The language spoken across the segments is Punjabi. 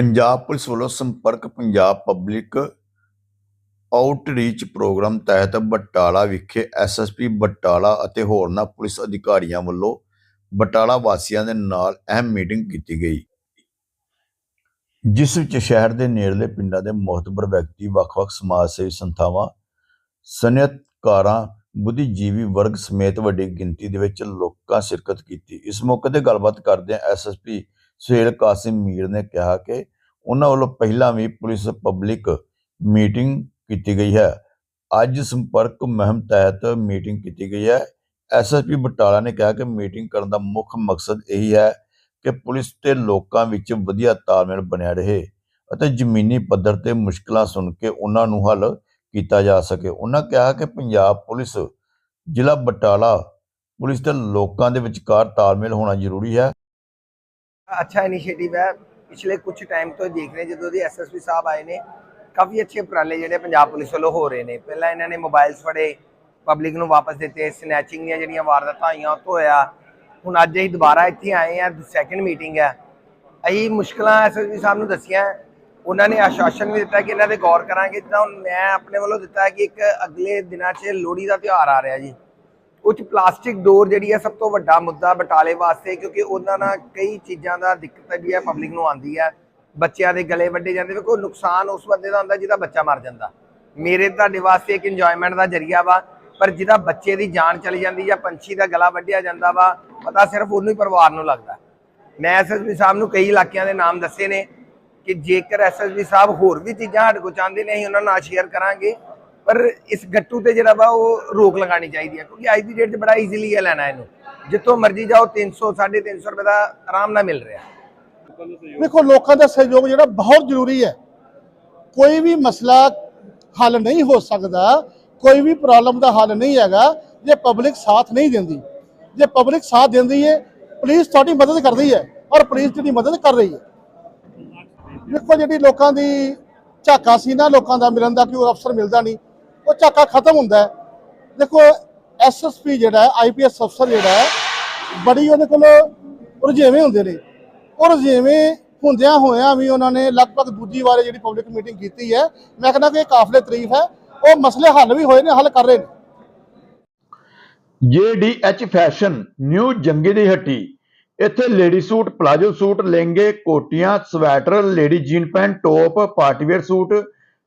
ਪੰਜਾਬ ਪੁਲਿਸ ਵੱਲੋਂ ਸੰਪਰਕ ਪੰਜਾਬ ਪਬਲਿਕ ਆਊਟਰੀਚ ਪ੍ਰੋਗਰਾਮ ਤਹਿਤ ਬਟਾਲਾ ਵਿਖੇ ਐਸਐਸਪੀ ਬਟਾਲਾ ਅਤੇ ਹੋਰਨਾਂ ਪੁਲਿਸ ਅਧਿਕਾਰੀਆਂ ਵੱਲੋਂ ਬਟਾਲਾ ਵਾਸੀਆਂ ਦੇ ਨਾਲ ਅਹਿਮ ਮੀਟਿੰਗ ਕੀਤੀ ਗਈ। ਜਿਸ ਵਿੱਚ ਸ਼ਹਿਰ ਦੇ ਨੇੜਲੇ ਪਿੰਡਾਂ ਦੇ ਮੁਖਤਬਰ ਵਿਅਕਤੀ, ਵੱਖ-ਵੱਖ ਸਮਾਜ ਸੇਵੀ ਸੰਸਥਾਵਾਂ, ਸਨਅਤਕਾਰਾਂ, ਬੁੱਧੀਜੀਵੀ ਵਰਗ ਸਮੇਤ ਵੱਡੀ ਗਿਣਤੀ ਦੇ ਵਿੱਚ ਲੋਕਾਂ ਸ਼ਿਰਕਤ ਕੀਤੀ। ਇਸ ਮੌਕੇ ਤੇ ਗੱਲਬਾਤ ਕਰਦਿਆਂ ਐਸਐਸਪੀ ਸੁਹੇਲ ਕਾਸਿਮ ਮੀਰ ਨੇ ਕਿਹਾ ਕਿ ਉਹਨਾਂ ਵੱਲੋਂ ਪਹਿਲਾਂ ਵੀ ਪੁਲਿਸ ਪਬਲਿਕ ਮੀਟਿੰਗ ਕੀਤੀ ਗਈ ਹੈ। ਅੱਜ ਸੰਪਰਕ ਮੁਹਿੰਮ ਤਹਿਤ ਮੀਟਿੰਗ ਕੀਤੀ ਗਈ ਹੈ। ਐਸਐਸਪੀ ਬਟਾਲਾ ਨੇ ਕਿਹਾ ਕਿ ਮੀਟਿੰਗ ਕਰਨ ਦਾ ਮੁੱਖ ਮਕਸਦ ਇਹੀ ਹੈ ਕਿ ਪੁਲਿਸ ਤੇ ਲੋਕਾਂ ਵਿੱਚ ਵਧੀਆ ਤਾਲਮੇਲ ਬਣਿਆ ਰਹੇ ਅਤੇ ਜ਼ਮੀਨੀ ਪੱਧਰ ਤੇ ਮੁਸ਼ਕਲਾਂ ਸੁਣ ਕੇ ਉਹਨਾਂ ਨੂੰ ਹੱਲ ਕੀਤਾ ਜਾ ਸਕੇ। ਉਹਨਾਂ ਕਿਹਾ ਕਿ ਪੰਜਾਬ ਪੁਲਿਸ, ਜ਼ਿਲ੍ਹਾ ਬਟਾਲਾ ਪੁਲਿਸ ਤੇ ਲੋਕਾਂ ਦੇ ਵਿਚਕਾਰ ਤਾਲਮੇਲ ਹੋਣਾ ਜ਼ਰੂਰੀ ਹੈ। ਅੱਛਾ ਇਨੀਸ਼ੀਏਟਿਵ ਹੈ। ਪਿਛਲੇ ਕੁਝ ਟਾਈਮ ਤੋਂ ਦੇਖ ਰਹੇ ਜਦੋਂ ਦੇ ਐਸਐਸਪੀ ਸਾਹਿਬ ਆਏ ਨੇ, ਕਾਫੀ ਅੱਛੇ ਉਪਰਾਲੇ ਜਿਹੜੇ ਪੰਜਾਬ ਪੁਲਿਸ ਵੱਲੋਂ ਹੋ ਰਹੇ ਨੇ। ਪਹਿਲਾਂ ਇਹਨਾਂ ਨੇ ਮੋਬਾਈਲਸ ਫੜੇ ਪਬਲਿਕ ਨੂੰ ਵਾਪਸ ਦਿੱਤੇ ਸਨੈਚਿੰਗ ਦੀਆਂ ਜਿਹੜੀਆਂ ਵਾਰਦਾਤਾਂ ਆਈਆਂ ਉਹ ਤੋਂ ਹੋਇਆ। ਹੁਣ ਅੱਜ ਅਸੀਂ ਦੁਬਾਰਾ ਇੱਥੇ ਆਏ ਆ ਸੈਕੰਡ ਮੀਟਿੰਗ ਹੈ। ਅਸੀਂ ਮੁਸ਼ਕਲਾਂ ਐਸਐਸਪੀ ਸਾਹਿਬ ਨੂੰ ਦੱਸੀਆਂ। ਉਹਨਾਂ ਨੇ ਆਸ਼ਵਾਸਨ ਵੀ ਦਿੱਤਾ ਕਿ ਇਹਨਾਂ ਤੇ ਗੌਰ ਕਰਾਂਗੇ। ਜਿੱਦਾਂ ਹੁਣ ਮੈਂ ਆਪਣੇ ਵੱਲੋਂ ਦਿੱਤਾ ਕਿ ਇੱਕ ਅਗਲੇ ਦਿਨਾਂ 'ਚ ਲੋਹੜੀ ਦਾ ਤਿਉਹਾਰ ਆ ਰਿਹਾ ਜੀ। ਉਹ 'ਚ ਪਲਾਸਟਿਕ ਡੋਰ ਜਿਹੜੀ ਹੈ ਸਭ ਤੋਂ ਵੱਡਾ ਮੁੱਦਾ ਬਟਾਲੇ ਵਾਸਤੇ, ਕਿਉਂਕਿ ਉਹਨਾਂ ਨਾਲ ਕਈ ਚੀਜ਼ਾਂ ਦਾ ਦਿੱਕਤ ਜਿਹੜੀ ਹੈ ਪਬਲਿਕ ਨੂੰ ਆਉਂਦੀ ਹੈ। ਬੱਚਿਆਂ ਦੇ ਗਲੇ ਵੱਡੇ ਜਾਂਦੇ ਕੋਈ ਨੁਕਸਾਨ ਉਸ ਬੰਦੇ ਦਾ ਹੁੰਦਾ ਜਿਹਦਾ ਬੱਚਾ ਮਰ ਜਾਂਦਾ। ਮੇਰੇ ਤੁਹਾਡੇ ਵਾਸਤੇ ਇੱਕ ਇੰਜੋਇਮੈਂਟ ਦਾ ਜਰੀਆ ਵਾ, ਪਰ ਜਿਹਦਾ ਬੱਚੇ ਦੀ ਜਾਨ ਚਲੀ ਜਾਂਦੀ ਜਾਂ ਪੰਛੀ ਦਾ ਗਲਾ ਵੱਢਿਆ ਜਾਂਦਾ ਵਾ, ਪਤਾ ਸਿਰਫ ਉਹਨੂੰ ਹੀ ਪਰਿਵਾਰ ਨੂੰ ਲੱਗਦਾ। ਮੈਂ ਐਸਐਸਪੀ ਸਾਹਿਬ ਨੂੰ ਕਈ ਇਲਾਕਿਆਂ ਦੇ ਨਾਮ ਦੱਸੇ ਨੇ ਕਿ ਜੇਕਰ ਐਸਐਸਪੀ ਸਾਹਿਬ ਹੋਰ ਵੀ ਚੀਜ਼ਾਂ ਸਾਡੇ ਕੋਲ ਚਾਹੁੰਦੇ ਨੇ, ਅਸੀਂ ਉਹਨਾਂ ਨਾਲ ਸ਼ੇਅਰ ਕਰਾਂਗੇ। ਪਰ ਇਸ ਗੱਟੂ ਤੇ ਜਿਹੜਾ ਵਾ ਉਹ ਰੋਕ ਲਗਾਣੀ ਚਾਹੀਦੀ ਹੈ, ਕਿਉਂਕਿ ਅੱਜ ਦੀ ਡੇਟ 'ਚ ਬੜਾ ਈਜ਼ੀਲੀ ਹੈ ਲੈਣਾ ਇਹਨੂੰ। ਜਿੱਥੋਂ ਮਰਜ਼ੀ ਜਾਓ 300 350 ਰੁਪਏ ਦਾ ਆਰਾਮ ਨਾਲ ਮਿਲ ਰਿਹਾ। ਵੇਖੋ ਲੋਕਾਂ ਦਾ ਸਹਿਯੋਗ ਜਿਹੜਾ ਬਹੁਤ ਜ਼ਰੂਰੀ ਹੈ। ਕੋਈ ਵੀ ਮਸਲਾ ਹੱਲ ਨਹੀਂ ਹੋ ਸਕਦਾ, ਕੋਈ ਵੀ ਪ੍ਰੋਬਲਮ ਦਾ ਹੱਲ ਨਹੀਂ ਹੈਗਾ, ਜੇ ਪਬਲਿਕ ਸਾਥ ਨਹੀਂ ਦਿੰਦੀ। ਜੇ ਪਬਲਿਕ ਸਾਥ ਦਿੰਦੀ ਹੈ ਪੁਲਿਸ ਤੁਹਾਡੀ ਮਦਦ ਕਰਦੀ ਹੈ ਔਰ ਪੁਲਿਸ ਜਿਹੜੀ ਮਦਦ ਕਰ ਰਹੀ ਹੈ। ਦੇਖੋ, ਜਿਹੜੀ ਲੋਕਾਂ ਦੀ ਝਾਕਾ ਸੀ ਨਾ, ਲੋਕਾਂ ਦਾ ਮਿਲਣ ਦਾ ਕਿ ਉਹ ਅਫਸਰ ਮਿਲਦਾ ਨਹੀਂ। ਉਹ ਝਾਕਾ ਖਤਮ ਹੁੰਦਾ ਹੈ। ਦੇਖੋ ਐਸਐਸਪੀ ਜਿਹੜਾ ਹੈ ਆਈਪੀਐਸ ਅਫਸਰ ਜਿਹੜਾ ਹੈ, ਬੜੀ ਉਹਦੇ ਕੋਲ ਰੁਝੇਵੇਂ ਹੁੰਦੇ ਨੇ। ਉਹ ਰੁਝੇਵੇਂ ਹੁੰਦਿਆਂ ਹੋਇਆਂ ਵੀ ਉਹਨਾਂ ਨੇ ਲਗਭਗ ਦੂਜੀ ਵਾਰ ਜਿਹੜੀ ਪਬਲਿਕ ਮੀਟਿੰਗ ਕੀਤੀ ਹੈ, ਮੈਂ ਕਹਿੰਦਾ ਕਿ ਇਹ ਕਾਫਲੇ ਤਾਰੀਫ ਹੈ। ਉਹ ਮਸਲੇ ਹੱਲ ਵੀ ਹੋਏ ਨੇ, ਹੱਲ ਕਰ ਰਹੇ ਨੇ। JDH ਫੈਸ਼ਨ, ਨਿਊ ਜੰਗੀ ਦੀ ਹੱਟੀ। ਇੱਥੇ ਲੇਡੀ ਸੂਟ, ਪਲਾਜੋ ਸੂਟ, ਲਹਿੰਗੇ, ਕੋਟੀਆਂ, sweater, lady jean pant, top, party wear suit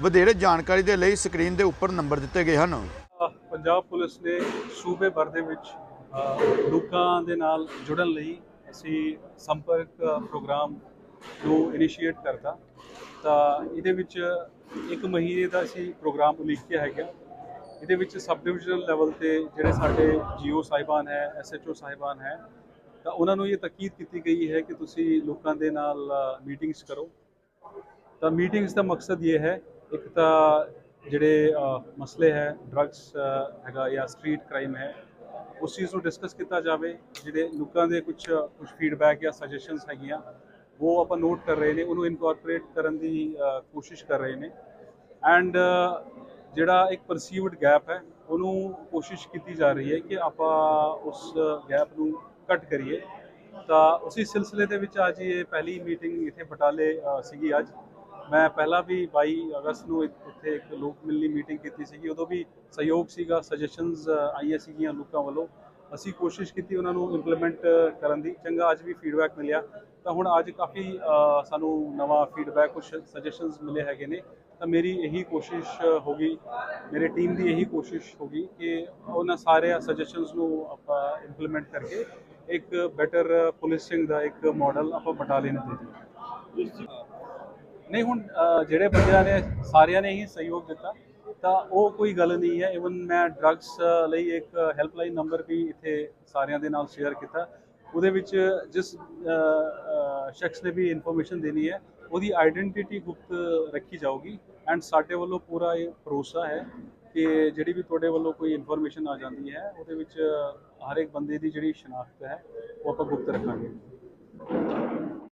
ਵਧੇਰੇ ਜਾਣਕਾਰੀ ਦੇ ਲਈ ਸਕਰੀਨ ਦੇ ਉੱਪਰ ਨੰਬਰ ਦਿੱਤੇ ਗਏ ਹਨ। ਪੰਜਾਬ ਪੁਲਿਸ ਨੇ ਸੂਬੇ ਭਰ ਦੇ ਵਿੱਚ ਲੋਕਾਂ ਦੇ ਨਾਲ ਜੁੜਨ ਲਈ ਅਸੀਂ ਸੰਪਰਕ ਪ੍ਰੋਗਰਾਮ ਨੂੰ ਇਨੀਸ਼ੀਏਟ ਕਰਤਾ। ਤਾਂ ਇਹਦੇ ਵਿੱਚ ਇੱਕ ਮਹੀਨੇ ਦਾ ਅਸੀਂ ਪ੍ਰੋਗਰਾਮ ਉਲੀਕਿਆ ਹੈਗਾ। ਇਹਦੇ ਵਿੱਚ ਸਬ ਡਿਵੀਜ਼ਨਲ ਲੈਵਲ ਤੇ ਜਿਹੜੇ ਸਾਡੇ ਜੀਓ ਸਾਹਿਬਾਨ ਹੈ ਐਸਐਚਓ ਸਾਹਿਬਾਨ ਹੈ, ਤਾਂ ਉਹਨਾਂ ਨੂੰ ਇਹ ਤਾਕੀਦ ਕੀਤੀ ਗਈ ਹੈ ਕਿ ਤੁਸੀਂ ਲੋਕਾਂ ਦੇ ਨਾਲ ਮੀਟਿੰਗਸ ਕਰੋ। ਤਾਂ ਮੀਟਿੰਗਸ ਦਾ ਮਕਸਦ ਇਹ ਹੈ ਇੱਕ ਤਾਂ ਜਿਹੜੇ ਮਸਲੇ ਹੈ ਡਰੱਗਸ ਹੈਗਾ ਜਾਂ ਸਟਰੀਟ ਕ੍ਰਾਈਮ ਹੈ, ਉਸ ਚੀਜ਼ ਨੂੰ ਡਿਸਕਸ ਕੀਤਾ ਜਾਵੇ, ਜਿਹੜੇ ਲੋਕਾਂ ਦੇ ਕੁਝ ਕੁਝ ਫੀਡਬੈਕ ਜਾਂ ਸੁਜੈਸ਼ਨਸ ਹੈਗੀਆਂ, ਉਹ ਆਪਾਂ ਨੋਟ ਕਰ ਰਹੇ ਨੇ, ਉਹਨੂੰ ਇਨਕੋਰਪੋਰੇਟ ਕਰਨ ਦੀ ਕੋਸ਼ਿਸ਼ ਕਰ ਰਹੇ ਨੇ। ਐਂਡ ਜਿਹੜਾ ਇੱਕ ਪਰਸੀਵਡ ਗੈਪ ਹੈ, ਉਹਨੂੰ ਕੋਸ਼ਿਸ਼ ਕੀਤੀ ਜਾ ਰਹੀ ਹੈ ਕਿ ਆਪਾਂ ਉਸ ਗੈਪ ਨੂੰ ਕੱਟ ਕਰੀਏ। ਤਾਂ ਉਸੇ ਸਿਲਸਿਲੇ ਦੇ ਵਿੱਚ ਅੱਜ ਇਹ ਪਹਿਲੀ ਮੀਟਿੰਗ ਇੱਥੇ ਬਟਾਲੇ ਸੀਗੀ ਅੱਜ। ਮੈਂ ਪਹਿਲਾਂ ਵੀ 22 ਅਗਸਤ ਨੂੰ ਇੱਥੇ ਇੱਕ ਲੋਕ ਮਿਲਣੀ ਮੀਟਿੰਗ ਕੀਤੀ ਸੀਗੀ, ਉਦੋਂ ਵੀ ਸਹਿਯੋਗ ਸੀਗਾ ਸੁਜੈਸ਼ਨਸ ਆਈਆਂ ਸੀਗੀਆਂ ਲੋਕਾਂ ਵੱਲੋਂ। ਅਸੀਂ ਕੋਸ਼ਿਸ਼ ਕੀਤੀ ਉਹਨਾਂ ਨੂੰ ਇੰਪਲੀਮੈਂਟ ਕਰਨ ਦੀ, ਚੰਗਾ ਅੱਜ ਵੀ ਫੀਡਬੈਕ ਮਿਲਿਆ। ਤਾਂ ਹੁਣ ਅੱਜ ਕਾਫੀ ਸਾਨੂੰ ਨਵਾਂ ਫੀਡਬੈਕ ਕੁਝ ਸੁਜੈਸ਼ਨਸ ਮਿਲੇ ਹੈਗੇ ਨੇ। ਤਾਂ ਮੇਰੀ ਇਹੀ ਕੋਸ਼ਿਸ਼ ਹੋਗੀ ਮੇਰੇ ਟੀਮ ਦੀ ਇਹੀ ਕੋਸ਼ਿਸ਼ ਹੋਗੀ ਕਿ ਉਹਨਾਂ ਸਾਰੇ ਸੁਜੈਸ਼ਨਸ ਨੂੰ ਆਪਾਂ ਇੰਪਲੀਮੈਂਟ ਕਰਕੇ ਇੱਕ ਬੈਟਰ ਪੁਲਿਸਿੰਗ ਦਾ ਇੱਕ ਮਾਡਲ ਆਪਾਂ ਬਟਾਲੀਅਨ ਨੂੰ ਦੇ ਦਈਏ। ਨਹੀਂ, ਹੁਣ ਜਿਹੜੇ ਬੰਦਿਆਂ ਨੇ ਸਾਰਿਆਂ ਨੇ ਹੀ ਸਹਿਯੋਗ ਦਿੱਤਾ, ਤਾਂ ਉਹ ਕੋਈ ਗੱਲ ਨਹੀਂ ਹੈ। ਇਵਨ ਮੈਂ ਡਰੱਗਸ ਲਈ ਇੱਕ ਹੈਲਪਲਾਈਨ ਨੰਬਰ ਵੀ ਇੱਥੇ ਸਾਰਿਆਂ ਦੇ ਨਾਲ ਸ਼ੇਅਰ ਕੀਤਾ। ਉਹਦੇ ਵਿੱਚ ਜਿਸ ਸ਼ਖਸ ਨੇ ਵੀ ਇਨਫੋਰਮੇਸ਼ਨ ਦੇਣੀ ਹੈ, ਉਹਦੀ ਆਇਡੈਂਟੀਟੀ ਗੁਪਤ ਰੱਖੀ ਜਾਊਗੀ। ਐਂਡ ਸਾਡੇ ਵੱਲੋਂ ਪੂਰਾ ਇਹ ਭਰੋਸਾ ਹੈ ਕਿ ਜਿਹੜੀ ਵੀ ਤੁਹਾਡੇ ਵੱਲੋਂ ਕੋਈ ਇਨਫੋਰਮੇਸ਼ਨ ਆ ਜਾਂਦੀ ਹੈ, ਉਹਦੇ ਵਿੱਚ ਹਰ ਇੱਕ ਬੰਦੇ ਦੀ ਜਿਹੜੀ ਸ਼ਨਾਖਤ ਹੈ, ਉਹ ਆਪਾਂ ਗੁਪਤ ਰੱਖਾਂਗੇ।